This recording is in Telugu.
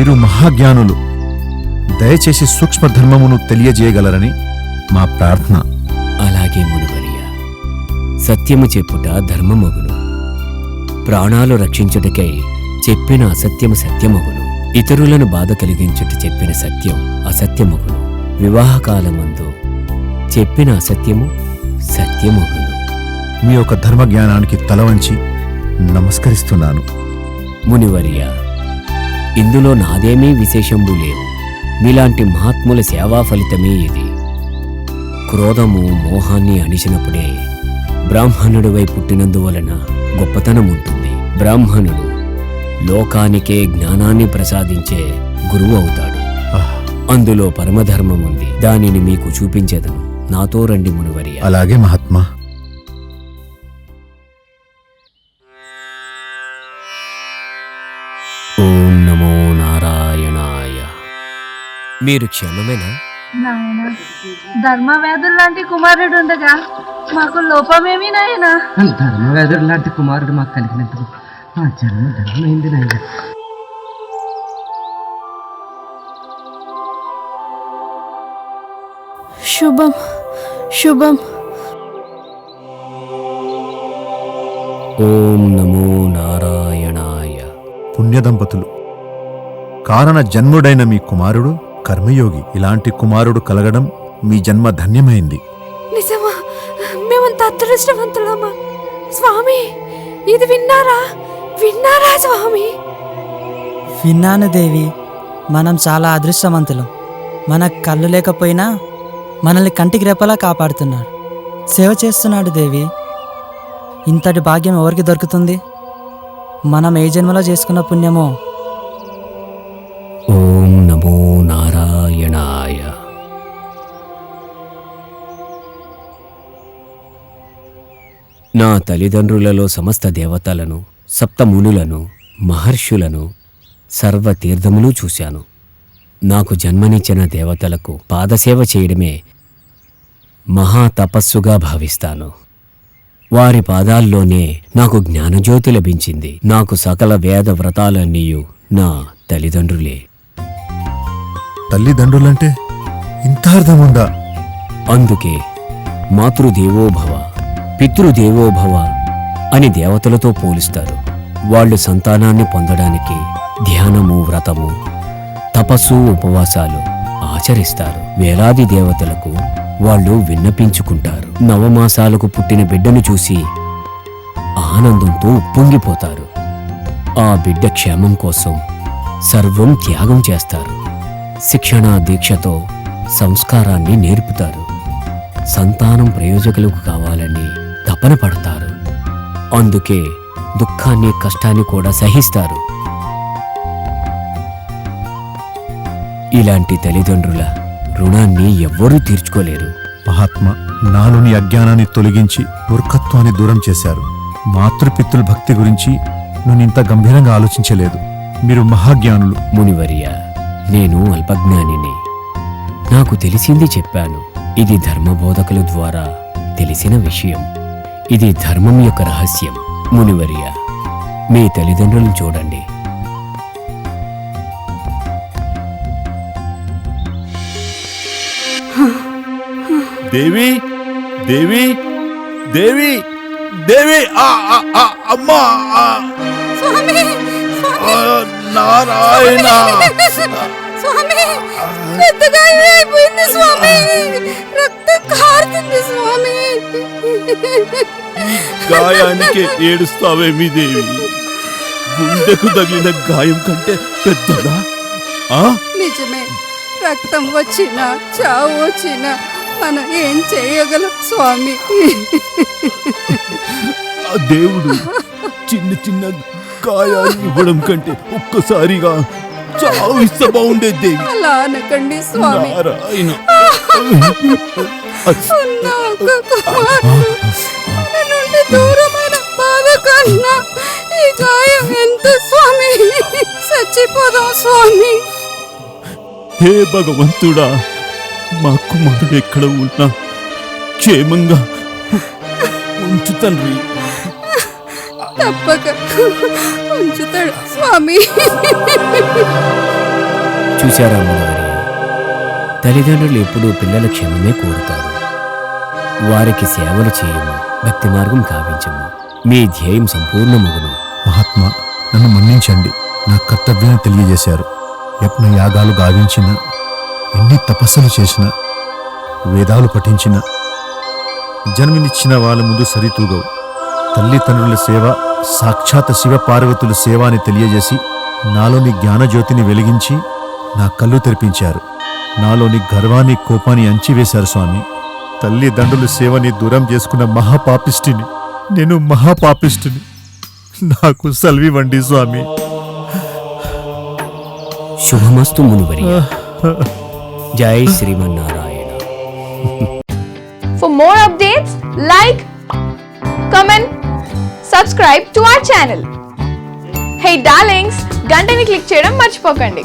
మీరు మహాజ్ఞానులు. దయచేసి సూక్ష్మ ధర్మమును తెలియజేయగలరని మా ప్రార్థన. అలాగే మునువర్య సత్యము చెప్పుట ధర్మమగును. ప్రాణాలు రక్షించుటకై చెప్పిన అసత్యము సత్యమగును. ఇతరులను బాధ కలిగించుట చెప్పిన సత్యం అసత్యమగును. వివాహకాలమందు చెప్పిన అసత్యము సత్యమగును. మీ యొక్క ధర్మ జ్ఞానానికి తల వంచి నమస్కరిస్తున్నాను. మునివర్య ఇందులో నాదేమీ విశేషంబు లేవు. మీలాంటి మహాత్ముల సేవా ఫలితమే ఇది. క్రోధము మోహాన్ని అణిచినప్పుడే బ్రాహ్మణుడివై పుట్టినందువలన గొప్పతనం ఉంటుంది బ్రాహ్మణుడు లోకానికే జ్ఞానాన్ని ప్రసాదించే గురువు అవుతాడు. అందులో పరమధర్మం ఉంది దానిని మీకు చూపించేదను. నాతో రండి మునివరి అలాగే మహాత్మా. మీరు క్షేమమేనా? నాయన ధర్మవేదులు లాంటి కుమారుడు ఉండగా మాకు లోపమేమి నాయన? ధర్మవేదుడు లాంటి కుమారుడు మాకు కలిగినందుకు మా జన్మ ధర్మమైంది నాయన. శుభం శుభం. ఓం నమో నారాయణాయ. పుణ్యదంపతులు కారణ జన్ముడైన మీ కుమారుడు కర్మయోగి ఇలాంటి కుమారుడు కలగడం మీ జన్మ ధన్యమైంది. నిజమా? మేమంత అదృష్టవంతులమ్మా స్వామి ఇది విన్నారా? విన్నారా స్వామి? విన్నాను దేవి మనం చాలా అదృష్టవంతులం. మన కళ్ళు లేకపోయినా మనల్ని కంటికి రెప్పలా కాపాడుతున్నాడు. సేవ చేస్తున్నాడు దేవి. ఇంతటి భాగ్యం ఎవరికి దొరుకుతుంది? మనం ఏ జన్మలో చేసుకున్న పుణ్యమో? ఓం నమో నారాయణాయ నా తల్లిదండ్రులలో సమస్త దేవతలను సప్తమునులను మహర్షులను సర్వతీర్థములు చూశాను. నాకు జన్మనిచ్చిన దేవతలకు పాదసేవ చేయడమే మహా తపస్సుగా భావిస్తాను. వారి పాదాల్లోనే నాకు జ్ఞానజ్యోతి లభించింది. నాకు సకల వేద వ్రతాలన్నీయు నా తల్లిదండ్రులే. తల్లిదండ్రులంటే ఇంత అర్థముందా? అందుకే మాతృదేవోభవ పితృదేవోభవ అని దేవతలతో పోలుస్తారు. వాళ్ళు సంతానాన్ని పొందడానికి ధ్యానము వ్రతము తపస్సు ఉపవాసాలు ఆచరిస్తారు. వేలాది దేవతలకు వాళ్ళు విన్నపించుకుంటారు. నవమాసాలకు పుట్టిన బిడ్డను చూసి ఆనందంతో ఉప్పొంగిపోతారు. ఆ బిడ్డ క్షేమం కోసం సర్వం త్యాగం చేస్తారు. శిక్షణా దీక్షతో సంస్కారాన్ని నేర్పుతారు. సంతానం ప్రయోజకులకు కావాలని తపన పడతారు అందుకే దుఃఖాన్ని కష్టాన్ని కూడా సహిస్తారు. ఇలాంటి తల్లిదండ్రుల రుణాన్ని ఎవ్వరూ తీర్చుకోలేరు. మహాత్మా నాలోని అజ్ఞానాన్ని తొలగించి మూర్ఖత్వాన్ని దూరం చేశారు. మాతృపితృల భక్తి గురించి నేను ఇంత గంభీరంగా ఆలోచించలేదు. మీరు మహాజ్ఞానులు. మునివర్య నేను అల్పజ్ఞానిని. నాకు తెలిసింది చెప్పాను. ఇది ధర్మబోధకుల ద్వారా తెలిసిన విషయం. ఇది ధర్మం యొక్క రహస్యం మునివర్య. మీ తల్లిదండ్రులను చూడండి. దేవి దేవి దేవి దేవి ఆ, ఆ, ఆ, అమ్మా ఆ, స్వామి ఆ, నారాయణ. అయిపోయింది స్వామి. రక్తం కారుతుంది స్వామి. గాయానికి ఏడుస్తావేమి దేవి. గుండెకు తగిలిన గాయం కంటే పెద్దదా? ఆ? నిజమే. రక్తం వచ్చినా చావు వచ్చినా మనం ఏం చేయగలం స్వామి? ఆ దేవుడు చిన్న చిన్న గాయాలు ఇవ్వడం కంటే ఒక్కసారిగా చావు ఇస్తే బాగుండేది దేవి. అలా అనకండి స్వామి. నారాయణ. కుమారుడు దూరమైన బాధ కన్నా ఈ గాయం ఎంత స్వామి? చచ్చిపోదాం స్వామి. హే భగవంతుడా మా కుమారుడు ఎక్కడ ఉన్నా క్షేమంగా ఉంచు తండ్రి. తప్పక ఉంచుతాడు స్వామి. చూశారా మునివర్య? తల్లిదండ్రులు ఎప్పుడూ పిల్లల క్షేమమే కోరుతారు. వారికి సేవలు చేయము భక్తి మార్గం కావించము మీ ధ్యేయం సంపూర్ణమగును. మహాత్మా నన్ను మన్నించండి. నా కర్తవ్యాన్ని తెలియజేశారు. యజ్ఞ యాగాలు గావించిన ఎన్ని తపస్సులు చేసిన వేదాలు పఠించిన జన్మనిచ్చిన వాళ్ళ ముందు సరితూగవు. తల్లిదండ్రుల సేవ సాక్షాత్ శివ పార్వతుల సేవ అని తెలియజేసి నాలోని జ్ఞానజ్యోతిని వెలిగించి నా కళ్ళు తెరిపించారు. నాలోని గర్వాన్ని కోపాన్ని అంచివేశారు స్వామి. తల్లిదండ్రుల సేవని దూరం చేసుకున్న మహాపాపిష్టిని. నేను మహాపాపిష్టిని. నాకు సల్వివ్వండి స్వామి. శుభమస్తు మునివర్య జై Srimannarayana. For more updates, like, comment, subscribe to our channel. Hey darlings, గంటని click చేయడం మర్చిపోకండి.